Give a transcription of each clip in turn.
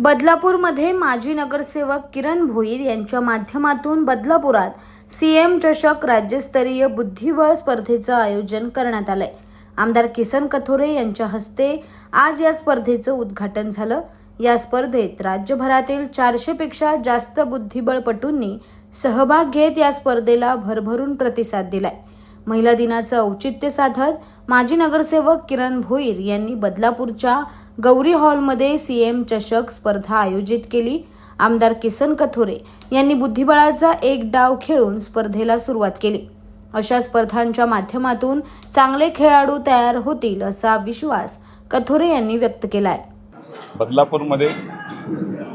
बदलापूरमध्ये माजी नगरसेवक किरण भोईर यांच्या माध्यमातून बदलापुरात सीएम चषक राज्यस्तरीय बुद्धिबळ स्पर्धेचं आयोजन करण्यात आलंय. आमदार किसन कथोरे यांच्या हस्ते आज या स्पर्धेचं उद्घाटन झालं. या स्पर्धेत राज्यभरातील चारशेपेक्षा जास्त बुद्धिबळपटूंनी सहभाग घेत या स्पर्धेला भरभरून प्रतिसाद दिलाय. महिला दिनाचं औचित्य साधत माजी नगरसेवक किरण भोईर यांनी बदलापूरच्या गौरी हॉलमध्ये सीएम चषक स्पर्धा आयोजित केली. आमदार किसन कथोरे यांनी बुद्धिबळाचा एक डाव खेळून स्पर्धेला सुरुवात केली. अशा स्पर्धांच्या माध्यमातून चांगले खेळाडू तयार होतील असा विश्वास कथोरे यांनी व्यक्त केला आहे बदलापूरमध्ये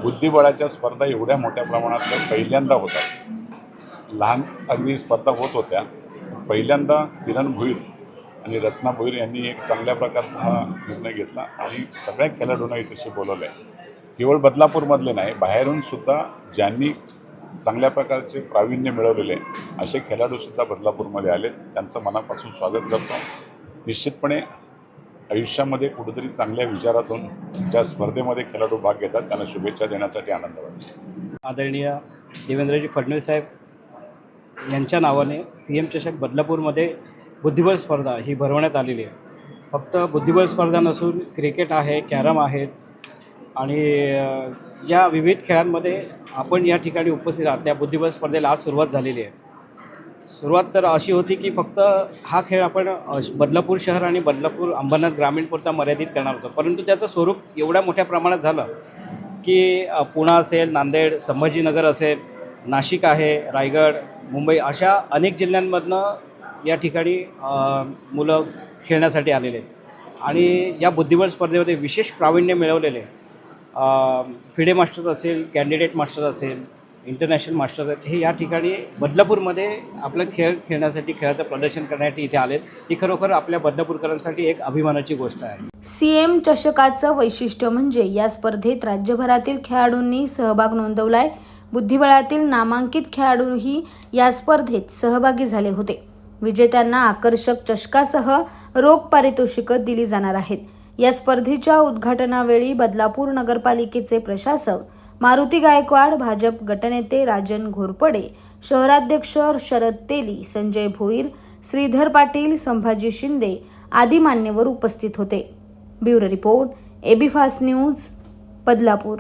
बुद्धिबळाच्या स्पर्धा एवढ्या मोठ्या प्रमाणात पहिल्यांदा होतात. लहान अगदी स्पर्धा होत होत्या. पहिल्यांदा किरण भोईर आणि रचना भोईर यांनी एक चांगल्या प्रकारचा हा निर्णय घेतला आणि सगळ्या खेळाडूंना इथेशी बोलवलं आहे केवळ बदलापूरमधले नाही बाहेरून सुद्धा ज्यांनी चांगल्या प्रकारचे प्रावीण्य मिळवलेले असे खेळाडूसुद्धा बदलापूरमध्ये आले त्यांचं मनापासून स्वागत करतो. निश्चितपणे आयुष्यामध्ये कुठेतरी चांगल्या विचारातून ज्या स्पर्धेमध्ये खेळाडू भाग घेतात त्यांना शुभेच्छा देण्यासाठी आनंद वाटतो. आदरणीय देवेंद्रजी फडणवीस साहेब यांच्या नावाने सी एम चषक बदलापूरमध्ये बुद्धिबळ स्पर्धा ही भरवण्यात आलेली आहे. फक्त बुद्धिबळ स्पर्धा नसून क्रिकेट आहे कॅरम आहेत आणि या विविध खेळांमध्ये आपण या ठिकाणी उपस्थित आहात. त्या बुद्धिबळ स्पर्धेला आज सुरुवात झालेली आहे. सुरुवात तर अशी होती की फक्त हा खेळ आपण बदलापूर शहर आणि बदलापूर अंबरनाथ ग्रामीणपुरता मर्यादित करणार होतो. परंतु त्याचं स्वरूप एवढ्या मोठ्या प्रमाणात झालं की पुणा असेल नांदेड संभाजीनगर असेल नाशिक आहे रायगड मुंबई अशा अनेक जिल्ह्यांमधनं या ठिकाणी मुलं खेळण्यासाठी आलेले आहेत. आणि या बुद्धिबळ स्पर्धेमध्ये विशेष प्रावीण्य मिळवलेले फिडे मास्टर असेल कॅन्डिडेट मास्टर असेल इंटरनॅशनल मास्टर आहेत हे या ठिकाणी बदलापूरमध्ये आपलं खेळ खेळण्यासाठी खेळाचं प्रदर्शन करण्यासाठी इथे आले ही खरोखर आपल्या बदलापूरकरांसाठी एक अभिमानाची गोष्ट आहे. सीएम चषकाचं वैशिष्ट्य म्हणजे या स्पर्धेत राज्यभरातील खेळाडूंनी सहभाग नोंदवलाय. बुद्धिबळातील नामांकित खेळाडूही या स्पर्धेत सहभागी झाले होते. विजेत्यांना आकर्षक चषकासह रोख पारितोषिकं दिली जाणार आहेत. या स्पर्धेच्या उद्घाटनावेळी बदलापूर नगरपालिकेचे प्रशासक मारुती गायकवाड भाजप गटनेते राजन घोरपडे शहराध्यक्ष शरद तेली संजय भोईर श्रीधर पाटील संभाजी शिंदे आदी मान्यवर उपस्थित होते. Bureau report AB fast news Badlapur.